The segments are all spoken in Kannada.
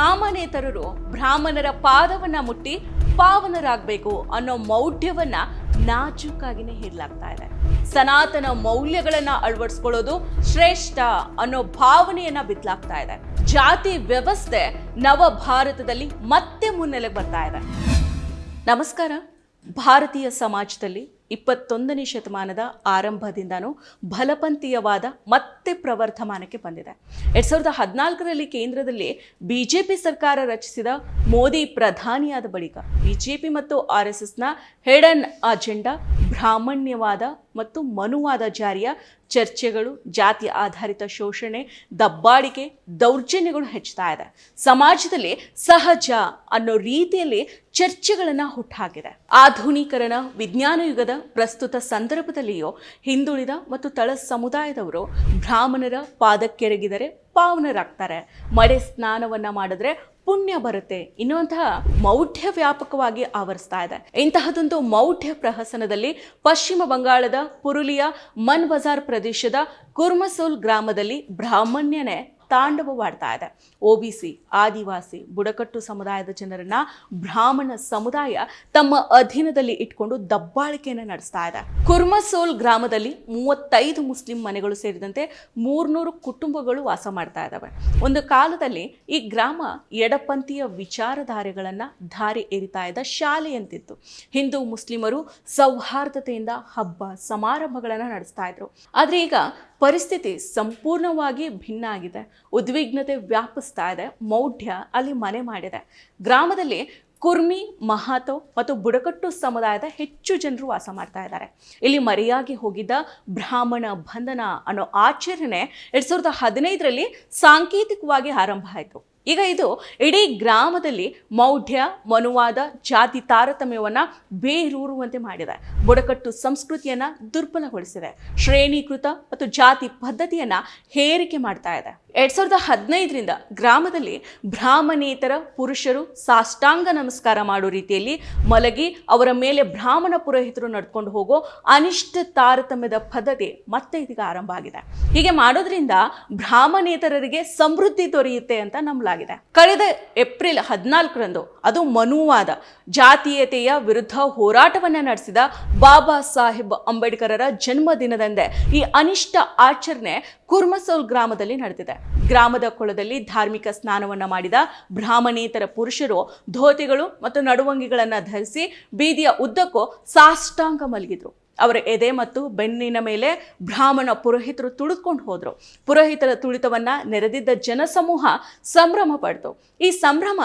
ಬ್ರಾಹ್ಮಣೇತರರು ಬ್ರಾಹ್ಮಣರ ಪಾದವನ್ನ ಮುಟ್ಟಿ ಪಾವನರಾಗಬೇಕು ಅನ್ನೋ ಮೌಢ್ಯವನ್ನ ನಾಜೂಕಾಗಿನೇ ಹೇರ್ಲಾಗ್ತಾ ಇದೆ. ಸನಾತನ ಮೌಲ್ಯಗಳನ್ನ ಅಳವಡಿಸ್ಕೊಳ್ಳೋದು ಶ್ರೇಷ್ಠ ಅನ್ನೋ ಭಾವನೆಯನ್ನ ಬಿತ್ತಲಾಗ್ತಾ ಇದೆ. ಜಾತಿ ವ್ಯವಸ್ಥೆ ನವ ಭಾರತದಲ್ಲಿ ಮತ್ತೆ ಮುನ್ನೆಲೆಗೆ ಬರ್ತಾ ಇದೆ. ನಮಸ್ಕಾರ. ಭಾರತೀಯ ಸಮಾಜದಲ್ಲಿ ಇಪ್ಪತ್ತೊಂದನೇ ಶತಮಾನದ ಆರಂಭದಿಂದನೂ ಬಲಪಂಥೀಯವಾದ ಮತ್ತೆ ಪ್ರವರ್ಧಮಾನಕ್ಕೆ ಬಂದಿದೆ. ಎರಡ್ ಸಾವಿರದ ಹದಿನಾಲ್ಕರಲ್ಲಿ ಕೇಂದ್ರದಲ್ಲಿ ಬಿಜೆಪಿ ಸರ್ಕಾರ ರಚಿಸಿದ ಮೋದಿ ಪ್ರಧಾನಿಯಾದ ಬಳಿಕ ಬಿಜೆಪಿ ಮತ್ತು ಆರ್ ಎಸ್ ಎಸ್ನ ಹೆಡನ್ ಅಜೆಂಡಾ, ಬ್ರಾಹ್ಮಣ್ಯವಾದ ಮತ್ತು ಮನುವಾದ ಜಾರಿಯ ಚರ್ಚೆಗಳು, ಜಾತಿ ಆಧಾರಿತ ಶೋಷಣೆ, ದಬ್ಬಾಳಿಕೆ, ದೌರ್ಜನ್ಯಗಳು ಹೆಚ್ಚುತ್ತಾ ಇದೆ. ಸಮಾಜದಲ್ಲಿ ಸಹಜ ಅನ್ನೋ ರೀತಿಯಲ್ಲಿ ಚರ್ಚೆಗಳನ್ನು ಹುಟ್ಟಾಕಿದೆ ಆಧುನೀಕರಣ, ವಿಜ್ಞಾನ ಯುಗದ ಪ್ರಸ್ತುತ ಸಂದರ್ಭದಲ್ಲಿಯೋ ಹಿಂದುಳಿದ ಮತ್ತು ತಳ ಸಮುದಾಯದವರು ಬ್ರಾಹ್ಮಣರ ಪಾದಕ್ಕೆರಗಿದರೆ ಪಾವನರಾಗ್ತಾರೆ. ಮಡೆ ಸ್ನಾನವನ್ನ ಮಾಡಿದ್ರೆ ಪುಣ್ಯ ಬರುತ್ತೆ. ಇನ್ನುವಂತಹ ಮೌಢ್ಯ ವ್ಯಾಪಕವಾಗಿ ಆವರಿಸ್ತಾ ಇದೆ. ಇಂತಹದೊಂದು ಮೌಢ್ಯ ಪ್ರಹಸನದಲ್ಲಿ ಪಶ್ಚಿಮ ಬಂಗಾಳದ ಪುರುಲಿಯಾ ಮನ್ ಬಜಾರ್ ಪ್ರದೇಶದ ಕುರ್ಮಸೋಲ್ ಗ್ರಾಮದಲ್ಲಿ ಬ್ರಾಹ್ಮಣ್ಯನೇ ತಾಂಡವವಾಡ್ತಾ ಇದೆ. ಒಬಿಸಿ ಆದಿವಾಸಿ, ಬುಡಕಟ್ಟು ಸಮುದಾಯದ ಜನರನ್ನ ಬ್ರಾಹ್ಮಣ ಸಮುದಾಯ ತಮ್ಮ ಅಧೀನದಲ್ಲಿ ಇಟ್ಕೊಂಡು ದಬ್ಬಾಳಿಕೆಯನ್ನು ನಡೆಸ್ತಾ ಇದೆ. ಕುರ್ಮಸೋಲ್ ಗ್ರಾಮದಲ್ಲಿ ಮೂವತ್ತೈದು ಮುಸ್ಲಿಂ ಮನೆಗಳು ಸೇರಿದಂತೆ ಮೂರ್ನೂರು ಕುಟುಂಬಗಳು ವಾಸ ಮಾಡ್ತಾ ಇದ್ದಾವೆ ಒಂದು ಕಾಲದಲ್ಲಿ ಈ ಗ್ರಾಮ ಎಡಪಂಥೀಯ ವಿಚಾರಧಾರೆಗಳನ್ನು ಧಾರೆ ಏರಿತಾ ಇದ್ದ ಶಾಲೆಯಂತಿತ್ತು ಹಿಂದೂ ಮುಸ್ಲಿಮರು ಸೌಹಾರ್ದತೆಯಿಂದ ಹಬ್ಬ ಸಮಾರಂಭಗಳನ್ನು ನಡೆಸ್ತಾ ಇದ್ರು. ಆದರೆ ಈಗ ಪರಿಸ್ಥಿತಿ ಸಂಪೂರ್ಣವಾಗಿ ಭಿನ್ನ ಆಗಿದೆ. ಉದ್ವಿಗ್ನತೆ ವ್ಯಾಪಿಸ್ತಾ ಇದೆ. ಮೌಢ್ಯ ಅಲ್ಲಿ ಮನೆ ಮಾಡಿದೆ. ಗ್ರಾಮದಲ್ಲಿ ಕುರ್ಮಿ, ಮಹಾತೋ ಮತ್ತು ಬುಡಕಟ್ಟು ಸಮುದಾಯದ ಹೆಚ್ಚು ಜನರು ವಾಸ ಮಾಡ್ತಾ ಇದ್ದಾರೆ. ಇಲ್ಲಿ ಮರೆಯಾಗಿ ಹೋಗಿದ್ದ ಬ್ರಾಹ್ಮಣ ಬಂಧನ ಅನ್ನೋ ಆಚರಣೆ ಎರಡು ಸಾವಿರದ ಹದಿನೈದರಲ್ಲಿ ಸಾಂಕೇತಿಕವಾಗಿ ಆರಂಭ ಆಯಿತು. ಈಗ ಇದು ಇಡೀ ಗ್ರಾಮದಲ್ಲಿ ಮೌಢ್ಯ, ಮನುವಾದ, ಜಾತಿ ತಾರತಮ್ಯವನ್ನ ಬೇರೂರುವಂತೆ ಮಾಡಿದೆ. ಬುಡಕಟ್ಟು ಸಂಸ್ಕೃತಿಯನ್ನ ದುರ್ಬಲಗೊಳಿಸಿದೆ. ಶ್ರೇಣೀಕೃತ ಮತ್ತು ಜಾತಿ ಪದ್ಧತಿಯನ್ನ ಹೇರಿಕೆ ಮಾಡ್ತಾ ಇದೆ. ಎರಡ್ ಸಾವಿರದ ಹದಿನೈದರಿಂದ ಗ್ರಾಮದಲ್ಲಿ ಬ್ರಾಹ್ಮಣೇತರ ಪುರುಷರು ಸಾಷ್ಟಾಂಗ ನಮಸ್ಕಾರ ಮಾಡೋ ರೀತಿಯಲ್ಲಿ ಮಲಗಿ ಅವರ ಮೇಲೆ ಬ್ರಾಹ್ಮಣ ಪುರೋಹಿತರು ನಡ್ಕೊಂಡು ಹೋಗೋ ಅನಿಷ್ಟ ತಾರತಮ್ಯದ ಪದ್ಧತಿ ಮತ್ತೆ ಇದೀಗ ಆರಂಭ ಆಗಿದೆ. ಹೀಗೆ ಮಾಡೋದ್ರಿಂದ ಬ್ರಾಹ್ಮಣೇತರರಿಗೆ ಸಮೃದ್ಧಿ ದೊರೆಯುತ್ತೆ ಅಂತ ನಂಬಲಾಗಿದೆ. ಕಳೆದ ಏಪ್ರಿಲ್ ಹದಿನಾಲ್ಕರಂದು ಅದು ಮನುವಾದ ಜಾತೀಯತೆಯ ವಿರುದ್ಧ ಹೋರಾಟವನ್ನ ನಡೆಸಿದ ಬಾಬಾ ಸಾಹೇಬ್ ಅಂಬೇಡ್ಕರರ ಜನ್ಮದಿನದಂದೇ ಈ ಅನಿಷ್ಟ ಆಚರಣೆ ಕುರ್ಮಸೋಲ್ ಗ್ರಾಮದಲ್ಲಿ ನಡೆದಿದೆ. ಗ್ರಾಮದ ಕೊಳದಲ್ಲಿ ಧಾರ್ಮಿಕ ಸ್ನಾನವನ್ನು ಮಾಡಿದ ಬ್ರಾಹ್ಮಣೇತರ ಪುರುಷರು ಧೋತಿಗಳು ಮತ್ತು ನಡುವಂಗಿಗಳನ್ನು ಧರಿಸಿ ಬೀದಿಯ ಉದ್ದಕ್ಕೂ ಸಾಷ್ಟಾಂಗ ಮಲಗಿದ್ರು. ಅವರ ಎದೆ ಮತ್ತು ಬೆನ್ನಿನ ಮೇಲೆ ಬ್ರಾಹ್ಮಣ ಪುರೋಹಿತರು ತುಳಿದುಕೊಂಡು ಹೋದರು. ಪುರೋಹಿತರ ತುಳಿತವನ್ನ ನೆರೆದಿದ್ದ ಜನಸಮೂಹ ಸಂಭ್ರಮ ಪಡ್ತು. ಈ ಸಂಭ್ರಮ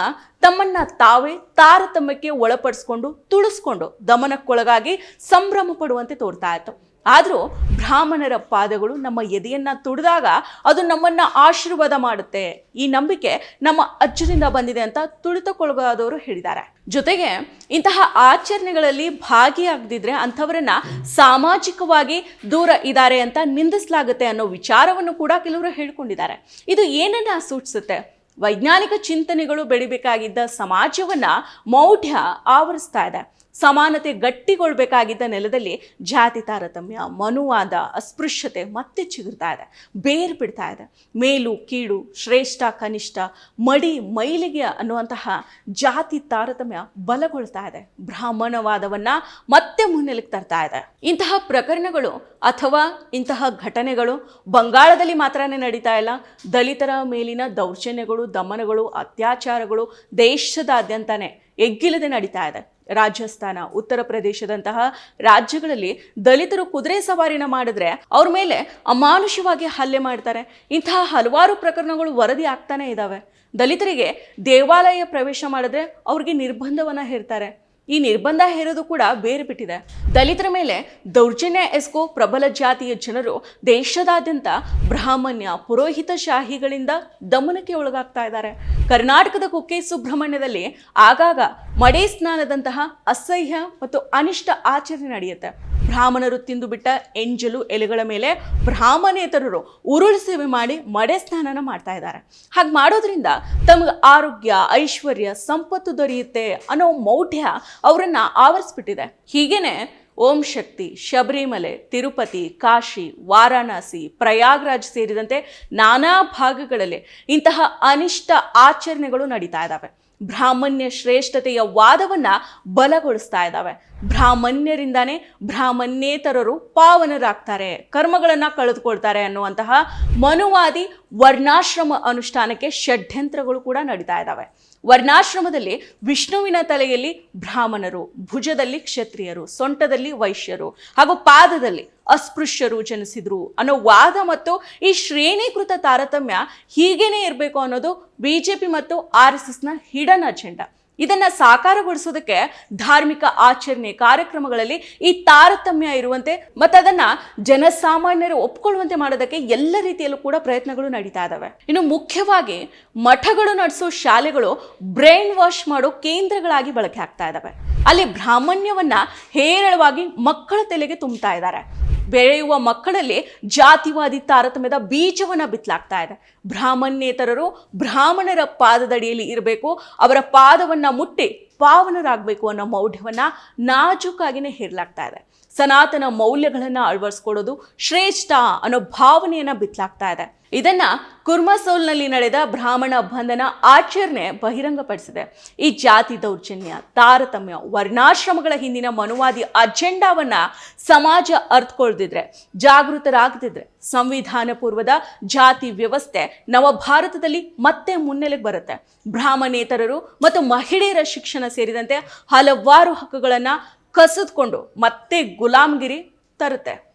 ತಮ್ಮನ್ನ ತಾವೇ ತಾರತಮ್ಯಕ್ಕೆ ಒಳಪಡಿಸ್ಕೊಂಡು ತುಳಿಸ್ಕೊಂಡು ದಮನಕ್ಕೊಳಗಾಗಿ ಸಂಭ್ರಮ ಪಡುವಂತೆ ತೋರ್ತಾ ಇತ್ತು. ಆದರೂ ಬ್ರಾಹ್ಮಣರ ಪಾದಗಳು ನಮ್ಮ ಎದೆಯನ್ನು ತುಡಿದಾಗ ಅದು ನಮ್ಮನ್ನು ಆಶೀರ್ವಾದ ಮಾಡುತ್ತೆ. ಈ ನಂಬಿಕೆ ನಮ್ಮ ಅಜ್ಜರಿಂದ ಬಂದಿದೆ ಅಂತ ತುಳಿತಕ್ಕೊಳಗಾದವರು ಹೇಳಿದ್ದಾರೆ. ಜೊತೆಗೆ ಇಂತಹ ಆಚರಣೆಗಳಲ್ಲಿ ಭಾಗಿಯಾಗದಿದ್ರೆ ಅಂಥವರನ್ನ ಸಾಮಾಜಿಕವಾಗಿ ದೂರ ಇದ್ದಾರೆ ಅಂತ ನಿಂದಿಸಲಾಗುತ್ತೆ ಅನ್ನೋ ವಿಚಾರವನ್ನು ಕೂಡ ಕೆಲವರು ಹೇಳಿಕೊಂಡಿದ್ದಾರೆ. ಇದು ಏನನ್ನ ಸೂಚಿಸುತ್ತೆ? ವೈಜ್ಞಾನಿಕ ಚಿಂತನೆಗಳು ಬೆಳಿಬೇಕಾಗಿದ್ದ ಸಮಾಜವನ್ನು ಮೌಢ್ಯ ಆವರಿಸ್ತಾ ಇದೆ. ಸಮಾನತೆ ಗಟ್ಟಿಗೊಳ್ಬೇಕಾಗಿದ್ದ ನೆಲದಲ್ಲಿ ಜಾತಿ ತಾರತಮ್ಯ, ಮನುವಾದ, ಅಸ್ಪೃಶ್ಯತೆ ಮತ್ತೆ ಚಿಗುರ್ತಾ ಇದೆ, ಬೇರ್ ಬಿಡ್ತಾ ಇದೆ. ಮೇಲು, ಕೀಳು, ಶ್ರೇಷ್ಠ, ಕನಿಷ್ಠ, ಮಡಿ, ಮೈಲಿಗೆ ಅನ್ನುವಂತಹ ಜಾತಿ ತಾರತಮ್ಯ ಬಲಗೊಳ್ತಾ ಇದೆ. ಬ್ರಾಹ್ಮಣವಾದವನ್ನ ಮತ್ತೆ ಮುನ್ನೆಲೆಗೆ ತರ್ತಾ ಇದೆ. ಇಂತಹ ಪ್ರಕರಣಗಳು ಅಥವಾ ಇಂತಹ ಘಟನೆಗಳು ಬಂಗಾಳದಲ್ಲಿ ಮಾತ್ರನೇ ನಡೀತಾ ಇಲ್ಲ. ದಲಿತರ ಮೇಲಿನ ದೌರ್ಜನ್ಯಗಳು, ದಮನಗಳು, ಅತ್ಯಾಚಾರಗಳು ದೇಶದಾದ್ಯಂತನೇ ಎಗ್ಗಿಲ್ಲದೆ ನಡೀತಾ ಇದೆ. ರಾಜಸ್ಥಾನ, ಉತ್ತರ ಪ್ರದೇಶದಂತಹ ರಾಜ್ಯಗಳಲ್ಲಿ ದಲಿತರು ಕುದುರೆ ಸವಾರಿನ ಮಾಡಿದ್ರೆ ಅವ್ರ ಮೇಲೆ ಅಮಾನುಷವಾಗಿ ಹಲ್ಲೆ ಮಾಡ್ತಾರೆ. ಇಂತಹ ಹಲವಾರು ಪ್ರಕರಣಗಳು ವರದಿ ಆಗ್ತಾನೆ ಇದ್ದಾವೆ ದಲಿತರಿಗೆ ದೇವಾಲಯ ಪ್ರವೇಶ ಮಾಡಿದ್ರೆ ಅವ್ರಿಗೆ ನಿರ್ಬಂಧವನ್ನ ಹೇರ್ತಾರೆ. ಈ ನಿರ್ಬಂಧ ಹೇರೋದು ಕೂಡ ಬೇರೆ ಬಿಟ್ಟಿದೆ ದಲಿತರ ಮೇಲೆ ದೌರ್ಜನ್ಯ ಎಸ್ಕೋ ಪ್ರಬಲ ಜಾತಿಯ ಜನರು ದೇಶದಾದ್ಯಂತ ಬ್ರಾಹ್ಮಣ್ಯ ಪುರೋಹಿತ ಶಾಹಿಗಳಿಂದ ದಮನಕ್ಕೆ ಒಳಗಾಗ್ತಾ ಇದ್ದಾರೆ. ಕರ್ನಾಟಕದ ಕುಕ್ಕೆ ಸುಬ್ರಹ್ಮಣ್ಯದಲ್ಲಿ ಆಗಾಗ ಮಡೇ ಸ್ನಾನದಂತಹ ಅಸಹ್ಯ ಮತ್ತು ಅನಿಷ್ಟ ಆಚರಣೆ ನಡೆಯುತ್ತೆ. ಬ್ರಾಹ್ಮಣರು ತಿಂದು ಬಿಟ್ಟ ಎಂಜಲು ಎಲೆಗಳ ಮೇಲೆ ಬ್ರಾಹ್ಮಣೇತರರು ಉರುಳು ಸೇವೆ ಮಾಡಿ ಮಡೆ ಸ್ನಾನನ ಮಾಡ್ತಾ ಇದ್ದಾರೆ. ಹಾಗೆ ಮಾಡೋದ್ರಿಂದ ತಮಗೆ ಆರೋಗ್ಯ, ಐಶ್ವರ್ಯ, ಸಂಪತ್ತು ದೊರೆಯುತ್ತೆ ಅನ್ನೋ ಮೌಢ್ಯ ಅವರನ್ನು ಆವರಿಸ್ಬಿಟ್ಟಿದೆ. ಹೀಗೇನೆ ಓಂ ಶಕ್ತಿ, ಶಬರಿಮಲೆ, ತಿರುಪತಿ, ಕಾಶಿ, ವಾರಾಣಸಿ, ಪ್ರಯಾಗ್ರಾಜ್ ಸೇರಿದಂತೆ ನಾನಾ ಭಾಗಗಳಲ್ಲಿ ಇಂತಹ ಅನಿಷ್ಟ ಆಚರಣೆಗಳು ನಡೀತಾ ಇದ್ದಾವೆ ಬ್ರಾಹ್ಮಣ್ಯ ಶ್ರೇಷ್ಠತೆಯ ವಾದವನ್ನ ಬಲಗೊಳಿಸ್ತಾ ಇದ್ದಾವೆ. ಬ್ರಾಹ್ಮಣ್ಯರಿಂದಾನೇ ಬ್ರಾಹ್ಮಣ್ಯೇತರರು ಪಾವನರಾಗ್ತಾರೆ, ಕರ್ಮಗಳನ್ನು ಕಳೆದುಕೊಳ್ತಾರೆ ಅನ್ನುವಂತಹ ಮನುವಾದಿ ವರ್ಣಾಶ್ರಮ ಅನುಷ್ಠಾನಕ್ಕೆ ಷಡ್ಯಂತ್ರಗಳು ಕೂಡ ನಡೀತಾ ಇದ್ದಾವೆ. ವರ್ಣಾಶ್ರಮದಲ್ಲಿ ವಿಷ್ಣುವಿನ ತಲೆಯಲ್ಲಿ ಬ್ರಾಹ್ಮಣರು, ಭುಜದಲ್ಲಿ ಕ್ಷತ್ರಿಯರು, ಸೊಂಟದಲ್ಲಿ ವೈಶ್ಯರು ಹಾಗೂ ಪಾದದಲ್ಲಿ ಅಸ್ಪೃಶ್ಯರು ಜನಿಸಿದ್ರು ಅನ್ನೋ ವಾದ ಮತ್ತು ಈ ಶ್ರೇಣೀಕೃತ ತಾರತಮ್ಯ ಹೀಗೇನೆ ಇರಬೇಕು ಅನ್ನೋದು ಬಿಜೆಪಿ ಮತ್ತು ಆರ್ ಎಸ್ ಎಸ್ನ ಹಿಡನ್ ಅಜೆಂಡಾ. ಇದನ್ನ ಸಾಕಾರಗೊಳಿಸೋದಕ್ಕೆ ಧಾರ್ಮಿಕ ಆಚರಣೆ ಕಾರ್ಯಕ್ರಮಗಳಲ್ಲಿ ಈ ತಾರತಮ್ಯ ಇರುವಂತೆ ಮತ್ತು ಅದನ್ನ ಜನಸಾಮಾನ್ಯರು ಒಪ್ಕೊಳ್ಳುವಂತೆ ಮಾಡೋದಕ್ಕೆ ಎಲ್ಲ ರೀತಿಯಲ್ಲೂ ಕೂಡ ಪ್ರಯತ್ನಗಳು ನಡೀತಾ ಇದ್ದಾವೆ ಇನ್ನು ಮುಖ್ಯವಾಗಿ ಮಠಗಳು ನಡೆಸೋ ಶಾಲೆಗಳು ಬ್ರೈನ್ ವಾಶ್ ಮಾಡೋ ಕೇಂದ್ರಗಳಾಗಿ ಬಳಕೆ ಆಗ್ತಾ ಇದ್ದಾವೆ ಅಲ್ಲಿ ಬ್ರಾಹ್ಮಣ್ಯವನ್ನ ಹೇರಳವಾಗಿ ಮಕ್ಕಳ ತಲೆಗೆ ತುಂಬ್ತಾ ಇದ್ದಾರೆ. ಬೆಳೆಯುವ ಮಕ್ಕಳಲ್ಲಿ ಜಾತಿವಾದಿ ತಾರತಮ್ಯದ ಬೀಜವನ್ನ ಬಿತ್ತಲಾಗ್ತಾ ಇದೆ. ಬ್ರಾಹ್ಮಣ್ಯೇತರರು ಬ್ರಾಹ್ಮಣರ ಪಾದದಡಿಯಲ್ಲಿ ಇರಬೇಕು, ಅವರ ಪಾದವನ್ನ ಮುಟ್ಟಿ ಪಾವನರಾಗಬೇಕು ಅನ್ನೋ ಮೌಢ್ಯವನ್ನ ನಾಜೂಕಾಗಿನೇ ಹೇರಲಾಗ್ತಾ ಇದೆ. ಸನಾತನ ಮೌಲ್ಯಗಳನ್ನ ಅಳವಡಿಸ್ಕೊಳ್ಳೋದು ಶ್ರೇಷ್ಠ ಅನ್ನೋ ಭಾವನೆಯನ್ನು ಬಿತ್ತಲಾಗ್ತಾ ಇದೆ. ಇದನ್ನ ಕುರ್ಮಸೋಲ್ನಲ್ಲಿ ನಡೆದ ಬ್ರಾಹ್ಮಣ ಬಂಧನ ಆಚರಣೆ ಬಹಿರಂಗಪಡಿಸಿದೆ. ಈ ಜಾತಿ ದೌರ್ಜನ್ಯ, ತಾರತಮ್ಯ, ವರ್ಣಾಶ್ರಮಗಳ ಹಿಂದಿನ ಮನುವಾದಿ ಅಜೆಂಡಾವನ್ನ ಸಮಾಜ ಅರ್ಥಕೊಳ್ದಿದ್ರೆ ಜಾಗೃತರಾಗದಿದ್ರೆ ಸಂವಿಧಾನ ಪೂರ್ವದ ಜಾತಿ ವ್ಯವಸ್ಥೆ ನವ ಭಾರತದಲ್ಲಿ ಮತ್ತೆ ಮುನ್ನೆಲೆಗೆ ಬರುತ್ತೆ. ಬ್ರಾಹ್ಮಣೇತರರು ಮತ್ತು ಮಹಿಳೆಯರ ಶಿಕ್ಷಣ ಸೇರಿದಂತೆ ಹಲವಾರು ಹಕ್ಕುಗಳನ್ನ ಕಸಿದುಕೊಂಡು ಮತ್ತೆ ಗುಲಾಮ್ಗಿರಿ ತರುತ್ತೆ.